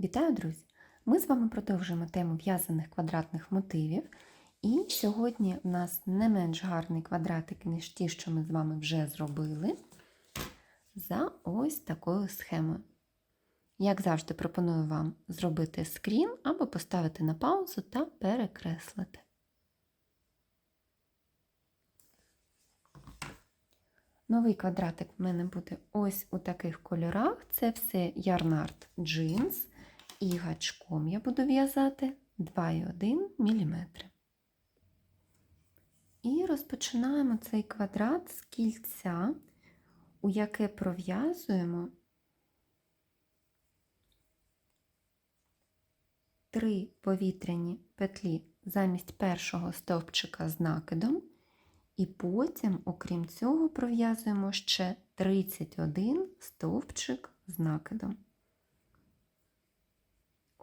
Вітаю, друзі! Ми з вами продовжуємо тему в'язаних квадратних мотивів. І сьогодні в нас не менш гарний квадратик, ніж ті, що ми з вами вже зробили, за ось такою схемою. Як завжди, пропоную вам зробити скрін або поставити на паузу та перекреслити. Новий квадратик в мене буде ось у таких кольорах. Це все ярнард джинс. І гачком я буду в'язати 2,1 мм. І розпочинаємо цей квадрат з кільця, у яке пров'язуємо три повітряні петлі замість першого стовпчика з накидом. І потім, окрім цього, пров'язуємо ще 31 стовпчик з накидом.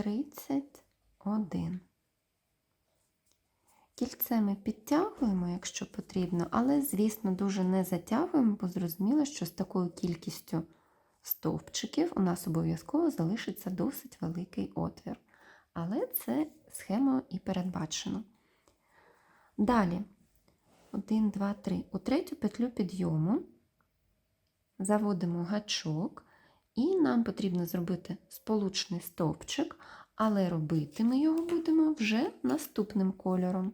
31. Кільце ми підтягуємо, якщо потрібно, але, звісно, дуже не затягуємо, бо зрозуміло, що з такою кількістю стовпчиків у нас обов'язково залишиться досить великий отвір. Але це схемою і передбачено. Далі, 1, 2, 3. У третю петлю підйому заводимо гачок. І нам потрібно зробити сполучний стовпчик, але робити ми його будемо вже наступним кольором,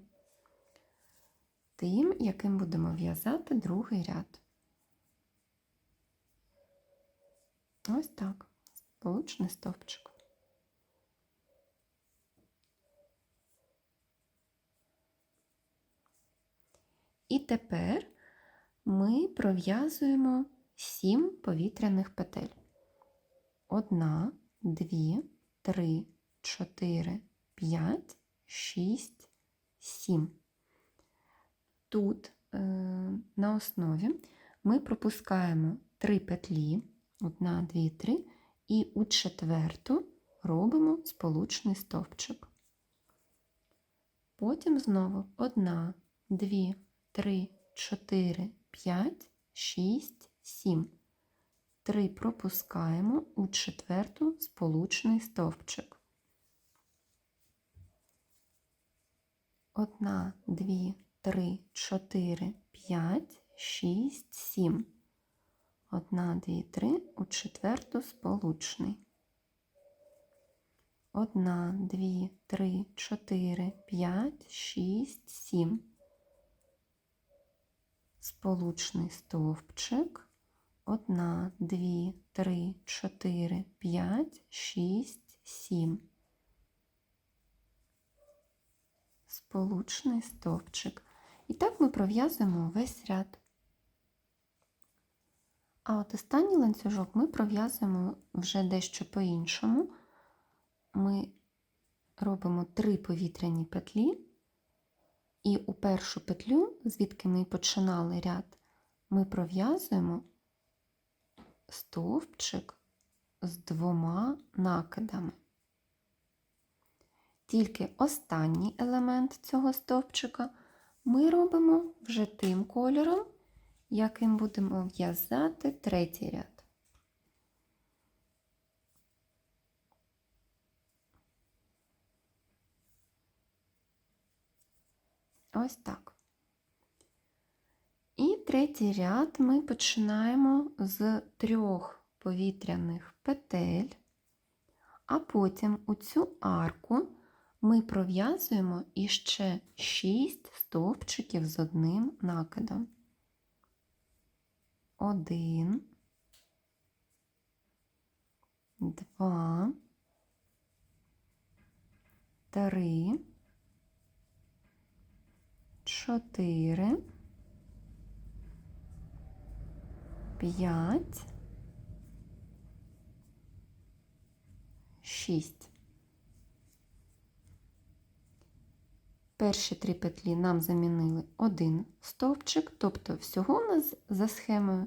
тим, яким будемо в'язати другий ряд. Ось так, сполучний стовпчик. І тепер ми пров'язуємо 7 повітряних петель. Одна, дві, три, чотири, п'ять, шість, сім. Тут е, на основі ми пропускаємо три петлі, одна, дві, три, і у четверту робимо сполучний стовпчик. Потім знову одна, дві, три, чотири, п'ять, шість, сім. 3 пропускаємо у четверту сполучний стовпчик. Одна, дві, три, чотири, п'ять, шість, сім. Одна, дві, три, у четверту сполучний. Одна, дві, три, чотири, п'ять, шість, сім. Сполучний стовпчик. Одна, дві, три, чотири, п'ять, шість, сім. Сполучний стовпчик. І так ми пров'язуємо весь ряд. А от останній ланцюжок ми пров'язуємо вже дещо по-іншому. Ми робимо три повітряні петлі, і у першу петлю, звідки ми починали ряд, ми пров'язуємо стовпчик з двома накидами. Тільки останній елемент цього стовпчика ми робимо вже тим кольором, яким будемо в'язати третій ряд. Ось так. Третій ряд ми починаємо з трьох повітряних петель, а потім у цю арку ми пров'язуємо іще 6 стовпчиків з одним накидом. Один, два, три, чотири. П'ять, 6. Перші три петлі нам замінили один стовпчик, тобто всього у нас за схемою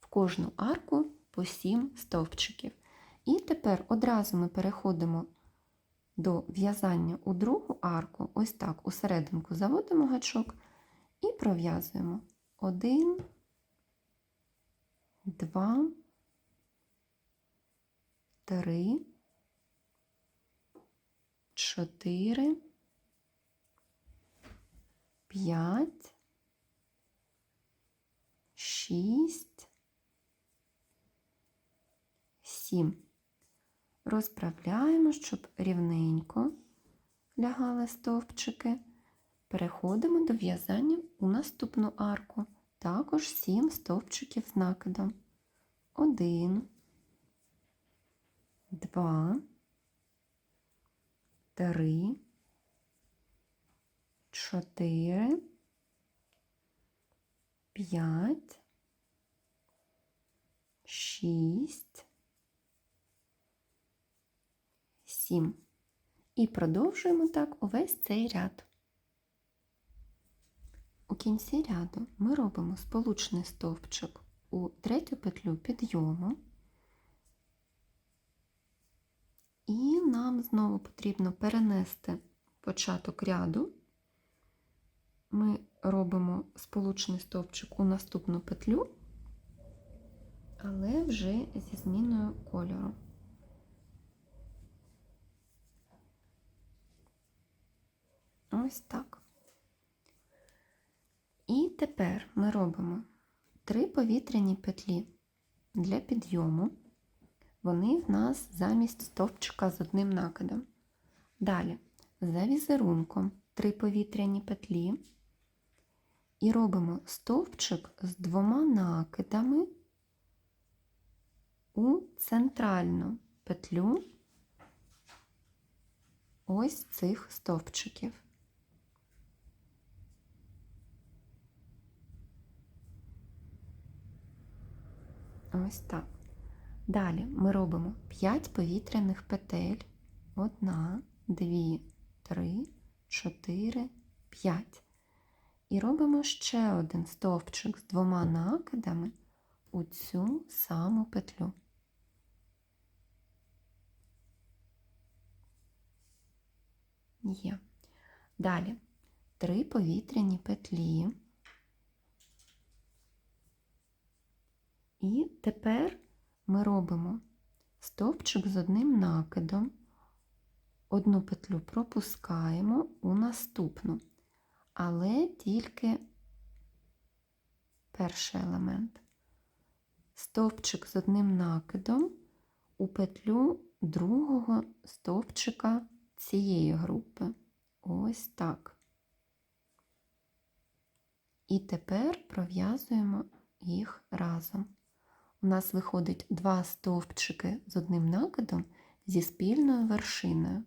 в кожну арку по 7 стовпчиків. І тепер одразу ми переходимо до в'язання у другу арку, ось так, у серединку заводимо гачок і пров'язуємо 1, 2, 3, 4, 5, 6, 7. Розправляємо, щоб рівненько лягали стовпчики. Переходимо до в'язання у наступну арку. Також 7 стовпчиків з накидом. 1, 2, 3, 4, 5, 6, 7. І продовжуємо так увесь цей ряд. У кінці ряду ми робимо сполучний стовпчик у третю петлю підйому. І нам знову потрібно перенести початок ряду. Ми робимо сполучний стовпчик у наступну петлю, але вже зі зміною кольору. Ось так. І тепер ми робимо три повітряні петлі для підйому. Вони в нас замість стовпчика з одним накидом. Далі за візерунком три повітряні петлі і робимо стовпчик з двома накидами у центральну петлю ось цих стовпчиків. Ось так. Далі ми робимо 5 повітряних петель. 1, 2, 3, 4, 5. І робимо ще один стовпчик з двома накидами у цю саму петлю. Є. Далі три повітряні петлі. І тепер ми робимо стовпчик з одним накидом, одну петлю пропускаємо у наступну, але тільки перший елемент. Стовпчик з одним накидом у петлю другого стовпчика цієї групи. Ось так. І тепер пров'язуємо їх разом у нас виходить два стовпчики з одним накидом зі спільною вершиною.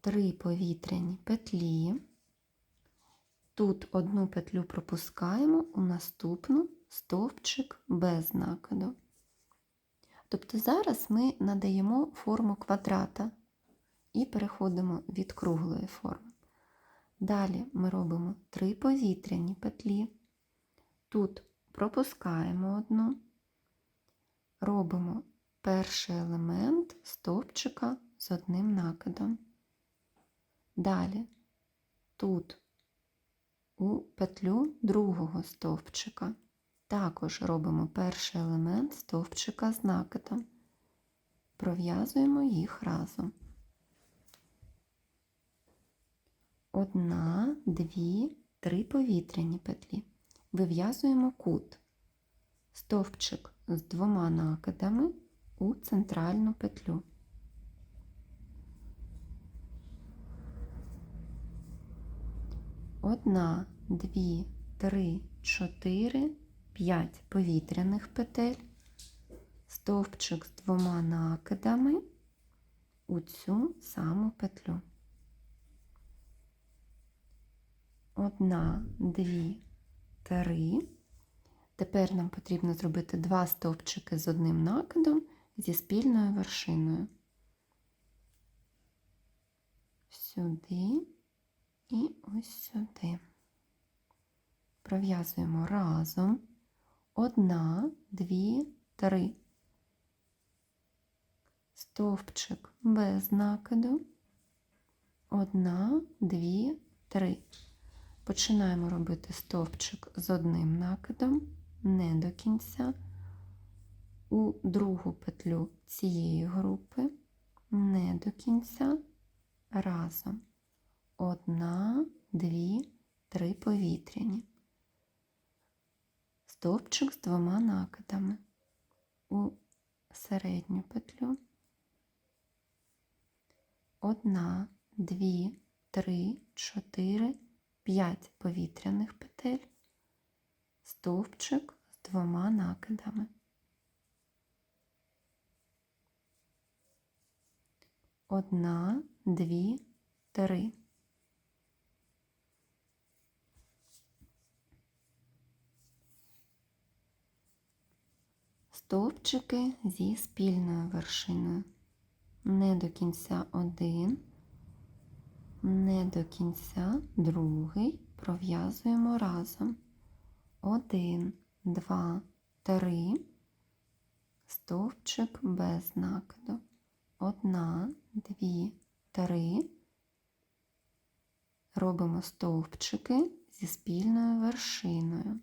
Три повітряні петлі. Тут одну петлю пропускаємо у наступну стовпчик без накиду. Тобто зараз ми надаємо форму квадрата і переходимо від круглої форми. Далі ми робимо три повітряні петлі. Тут пропускаємо одну, робимо перший елемент стовпчика з одним накидом. Далі тут у петлю другого стовпчика також робимо перший елемент стовпчика з накидом, пров'язуємо їх разом. Одна, дві, три повітряні петлі вив'язуємо кут, стовпчик з двома накидами у центральну петлю. Одна, дві, три, чотири, п'ять повітряних петель, стовпчик з двома накидами у цю саму петлю. Одна, дві, три. Тепер нам потрібно зробити два стовпчики з одним накидом зі спільною вершиною. Сюди і ось сюди. Пров'язуємо разом. Одна, дві, три. Стовпчик без накиду. Одна, дві, три. Починаємо робити стовпчик з одним накидом, не до кінця. У другу петлю цієї групи, не до кінця, разом. Одна, дві, три повітряні. Стовпчик з двома накидами у середню петлю. Одна, дві, три, чотири, п'ять повітряних петель, стовпчик з двома накидами. Одна, дві, три. Стовпчики зі спільною вершиною. Не до кінця один, не до кінця другий пров'язуємо разом. Один, два, три, стовпчик без накиду. Одна, дві, три. Робимо стовпчики зі спільною вершиною.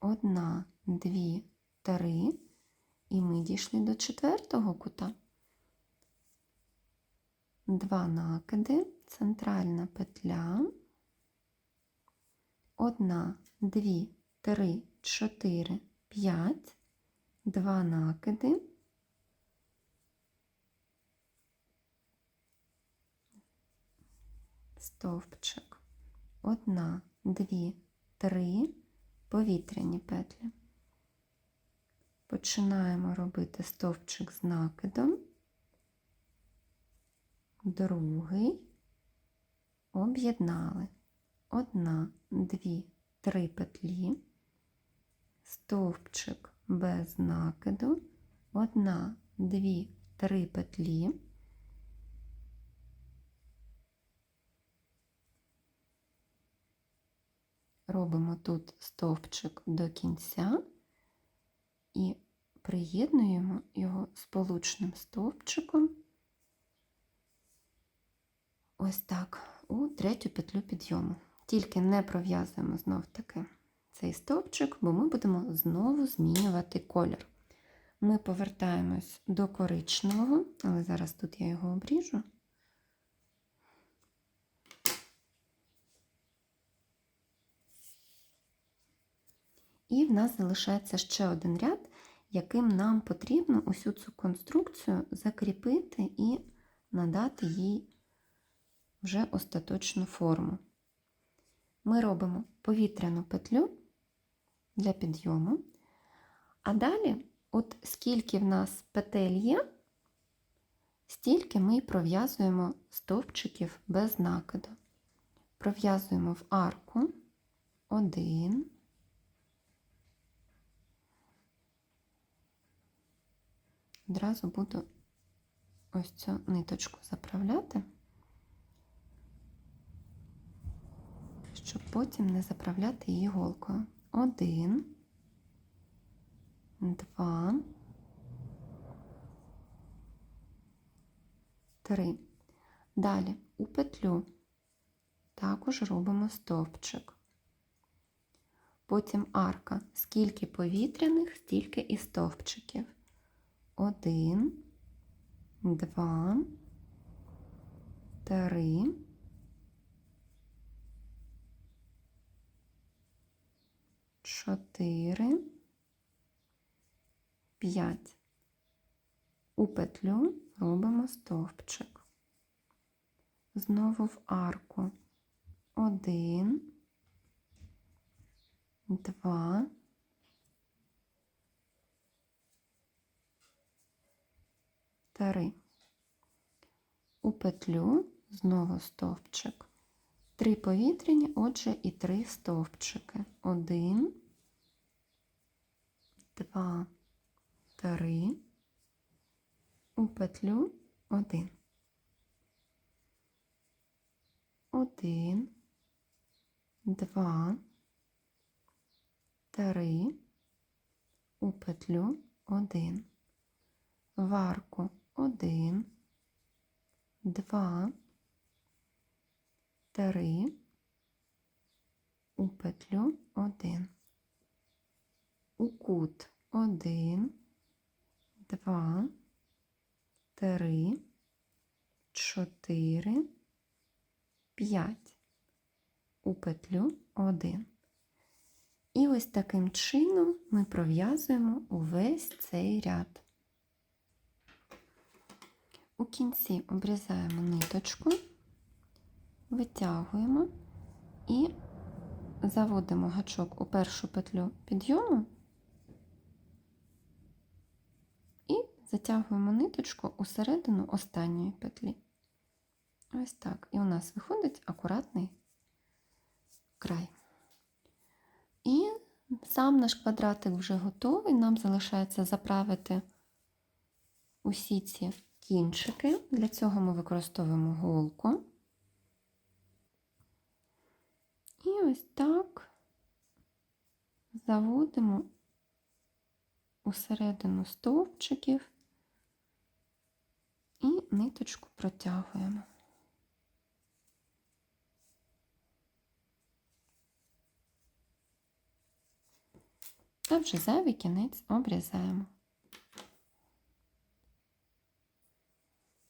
Одна, дві, три. І ми дійшли до четвертого кута. Два накиди, центральна петля. Одна, дві, три, чотири, п'ять, два накиди. Стовпчик. Одна, дві, три повітряні петлі. Починаємо робити стовпчик з накидом, другий, об'єднали. Одна, дві, три петлі, стовпчик без накиду, одна, дві, три петлі. Робимо тут стовпчик до кінця і приєднуємо його сполучним стовпчиком ось так у третю петлю підйому. Тільки не пров'язуємо знов таки цей стовпчик, бо ми будемо знову змінювати колір. Ми повертаємось до коричневого, але зараз тут я його обріжу. І в нас залишається ще один ряд, яким нам потрібно усю цю конструкцію закріпити і надати їй вже остаточну форму. Ми робимо повітряну петлю для підйому, а далі, от скільки в нас петель є, стільки ми пров'язуємо стовпчиків без накиду. Пров'язуємо в арку один. Одразу буду ось цю ниточку заправляти, щоб потім не заправляти її голкою. Один, два, три. Далі у петлю також робимо стовпчик. Потім арка. Скільки повітряних, стільки і стовпчиків. Один, два, три, чотири, п'ять. У петлю робимо стовпчик. Знову в арку. Один, два, три. У петлю знову стовпчик. Три повітряні, отже, і три стовпчики. Один, два, три. У петлю один. Один, два, три. У петлю один. В арку один, два, три. У петлю один. У кут один, два, три, чотири, п'ять. У петлю один. І ось таким чином ми пров'язуємо увесь цей ряд. У кінці обрізаємо ниточку, витягуємо і заводимо гачок у першу петлю підйому і затягуємо ниточку у середину останньої петлі. Ось так. І у нас виходить акуратний край. І сам наш квадратик вже готовий. Нам залишається заправити усі ці кінчики. Для цього ми використовуємо голку. І ось так заводимо усередину стовпчиків і ниточку протягуємо. Та вже зайвий кінець обрізаємо.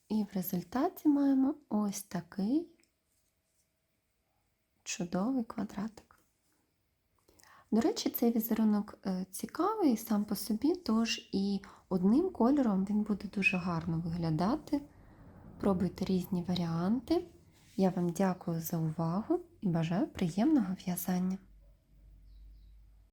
І в результаті маємо ось такий чудовий квадратик. До речі, цей візерунок е, цікавий сам по собі, тож і одним кольором він буде дуже гарно виглядати. Пробуйте різні варіанти. Я вам дякую за увагу і бажаю приємного в'язання.